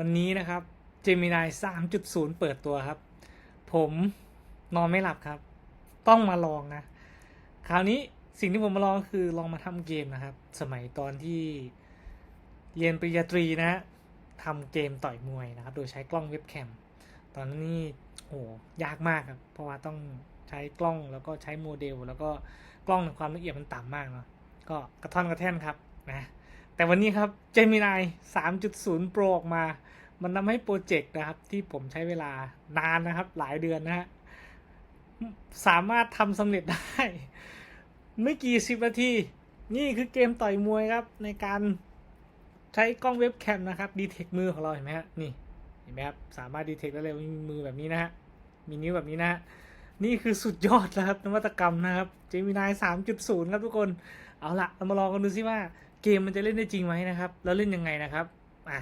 วันนี้นะครับ Gemini 3.0 เปิดตัวครับ ผมนอนไม่หลับครับ ต้องมาลองนะ คราวนี้สิ่งที่ผมมาลองคือลองมาทำเกมนะครับ สมัยตอนที่เรียนปริญญาตรีนะทำเกมต่อยมวยนะครับ โดยใช้กล้องเว็บแคม ตอนนั้นนี่โหยากมากครับ เพราะว่าต้องใช้กล้องแล้วก็ใช้โมเดล แล้วก็กล้องความละเอียดมันต่ำมากเนาะก็กระท่อนกระแท่นครับนะ แต่วันนี้ครับ Gemini 3.0 Pro ออกมา มันทำให้โปรเจกต์นะครับ ที่ผมใช้เวลานานนะครับ หลายเดือนนะฮะ สามารถทำสำเร็จได้ ไม่กี่สิบนาที นี่คือเกมต่อยมวยครับ ในการใช้กล้องเว็บแคมนะครับ ดีเทคมือของเราเห็นไหมฮะ นี่ เห็นไหมครับ สามารถดีเทคได้เลยว่ามีมือแบบนี้นะฮะ มีนิ้วแบบนี้นะฮะนี่คือสุดยอดแล้วครับนวัตกรรมนะครับ Gemini 3.0 ครับทุกคน เอาละเรามาลองกันดูซิว่า เกมมันจะเล่นได้จริงไหมนะครับ แล้วเล่นยังไงนะครับ อะ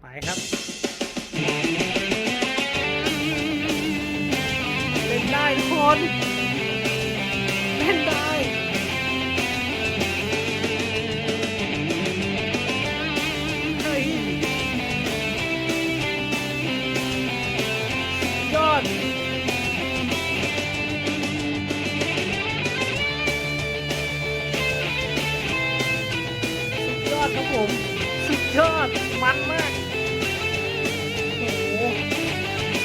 ไปครับ เล่นได้ทุกคน ผมสุดยอดมันมากโอ้โห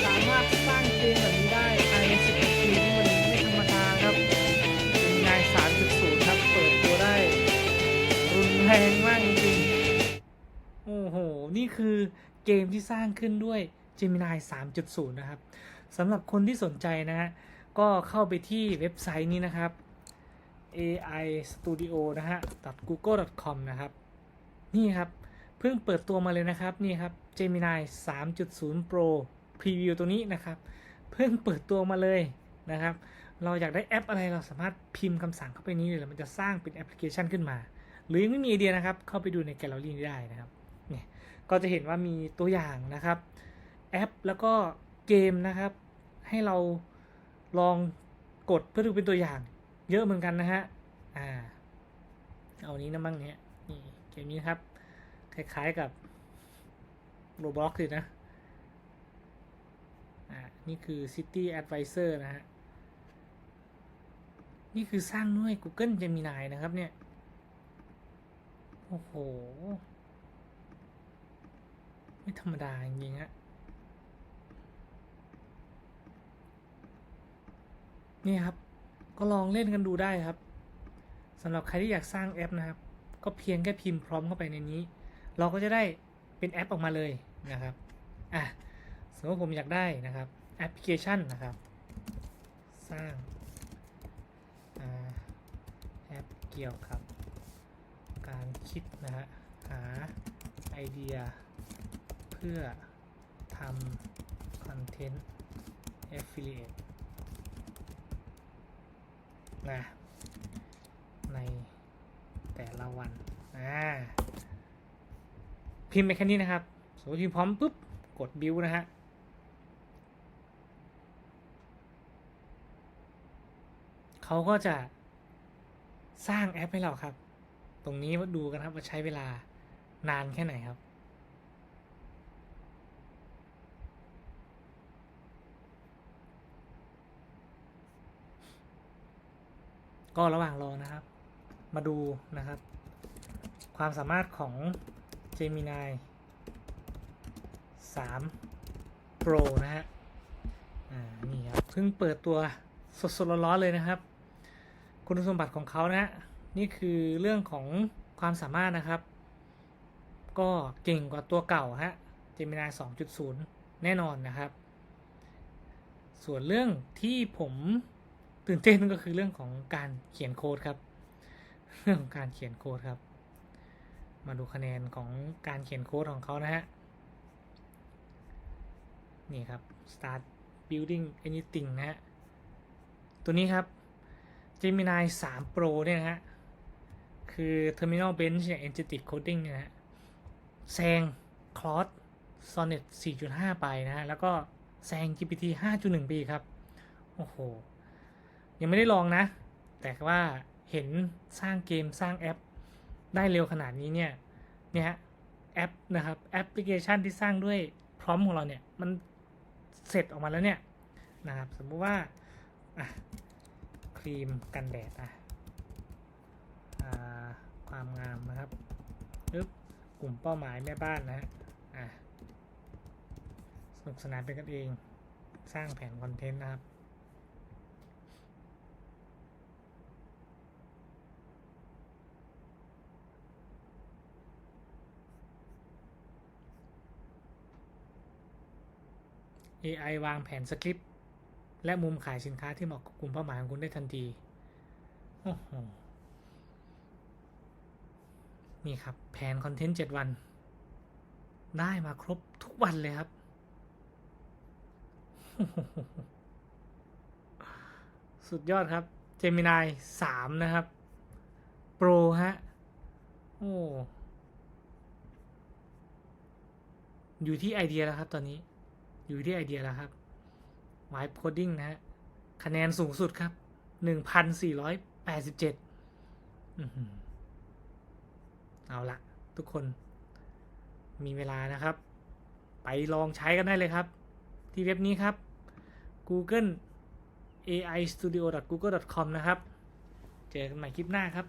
สามารถสร้างเกมแบบนี้ได้ภายใน10นาทีนี่มันไม่ธรรมดาครับเป็นนาย3.0 ครับเปิดตัวได้ รุนแรงมากจริงโอ้โห นี่คือเกมที่สร้างขึ้นด้วย Gemini 3.0 นะครับสำหรับคนที่สนใจนะฮะก็เข้าไปที่เว็บไซต์นี้นะครับ AI Studio นะฮะ .google.com นะครับ นี่ครับ เพิ่งเปิดตัวมาเลยนะครับ นี่ครับ Gemini 3.0 Pro Preview ตัวนี้นะครับ เพิ่งเปิดตัวมาเลยนะครับ เราอยากได้แอปอะไรเราสามารถพิมพ์คำสั่งเข้าไปนี้เลยมันจะสร้างเป็นแอปพลิเคชันขึ้นมา หรือยังไม่มีไอเดียนะครับ เข้าไปดูในแกลเลอรี่นี้ได้นะครับเนี่ยก็จะเห็นว่ามีตัวอย่างนะครับแอปแล้วก็เกมนะครับ ให้เราลองกดเพื่อดูเป็นตัวอย่าง เยอะเหมือนกันนะฮะอ่าเอานี้นะมั่งเนี่ยนี่ มนี้ครับ คล้ายๆกับโรบล็อกเลยนะ อ่า นี่คือ City Advisor นะฮะ นี่คือสร้างด้วย Google Gemini นะครับเนี่ย โอ้โห ไม่ธรรมดาจริงๆฮะ นี่ครับ ก็ลองเล่นกันดูได้ครับสำหรับใครที่อยากสร้างแอปนะครับ ก็เพียงแค่พิมพ์พร้อมเข้าไปในนี้ เราก็จะได้เป็นแอปออกมาเลยนะครับอะสมมติผมอยากได้นะครับแอปพลิเคชันนะครับ สร้างอแอปเกี่ยวกับการคิดนะฮะหาไอเดียเพื่อทำคอนเทนต์ Affiliate นะใน แต่ละวันอ่าพิมพ์ไปแค่นี้นะครับสมมติพิมพ์พร้อมปุ๊บกดบิวนะฮะเขาก็จะสร้างแอปให้เราครับ ตรงนี้มาดูกันครับว่าใช้เวลานานแค่ไหนครับก็ระหว่างรอนะครับ มาดูนะครับ ความสามารถของ Gemini 3 Pro นะฮะ อ่า นี่ครับ เพิ่งเปิดตัวสดๆร้อนๆเลยนะครับ คุณสมบัติของเขานะฮะ นี่คือเรื่องของความสามารถนะครับ ก็เก่งกว่าตัวเก่าฮะ Gemini 2.0 แน่นอนนะครับ ส่วนเรื่องที่ผมตื่นเต้นก็คือเรื่องของการเขียนโค้ดครับ เรื่องของการเขียนโค้ดครับ มาดูคะแนนของการเขียนโค้ดของเขานะฮะ นี่ครับ start building anything นะฮะ ตัวนี้ครับ Gemini 3 Pro เนี่ยนะฮะ คือ Terminal Bench เนี่ย Agentic Coding เนี่ยนะฮะแซง Claude Sonnet 4.5 ไปนะฮะ แล้วก็แซง GPT 5.1 ปีครับ โอ้โห ยังไม่ได้ลองนะ แต่ว่า เห็นสร้างเกมสร้างแอป ได้เร็วขนาดนี้เนี่ยเนี่ยฮะแอปนะครับแอปพลิเคชันที่สร้างด้วยพร้อมของเราเนี่ยมันเสร็จออกมาแล้วเนี่ยนะครับสมมุติว่าครีมกันแดดอะอ่าความงามนะครับปึ๊บกลุ่มเป้าหมายแม่บ้านนะฮะอะสนุกสนานเป็นกันเอง สร้างแผนคอนเทนต์นะครับ AI วางแผนสคริปต์ และมุมขายสินค้าที่เหมาะกับกลุ่มเป้าหมายของคุณได้ทันที โอ้โห นี่ครับ แผนคอนเทนต์7วัน ได้มาครบทุกวันเลยครับ สุดยอดครับ Gemini 3นะครับ Pro ฮะ โอ้อยู่ที่ไอเดียแล้วครับตอนนี้ อยู่ที่ไอเดียแล้วครับ Vibe Coding นะฮะ คะแนนสูงสุดครับหนึ่งพันสี่ร้อยแปดสิบเจ็ดเอาละทุกคน มีเวลานะครับ ไปลองใช้กันได้เลยครับ ที่เว็บนี้ครับ google ai studio google com นะครับ เจอกันใหม่คลิปหน้าครับ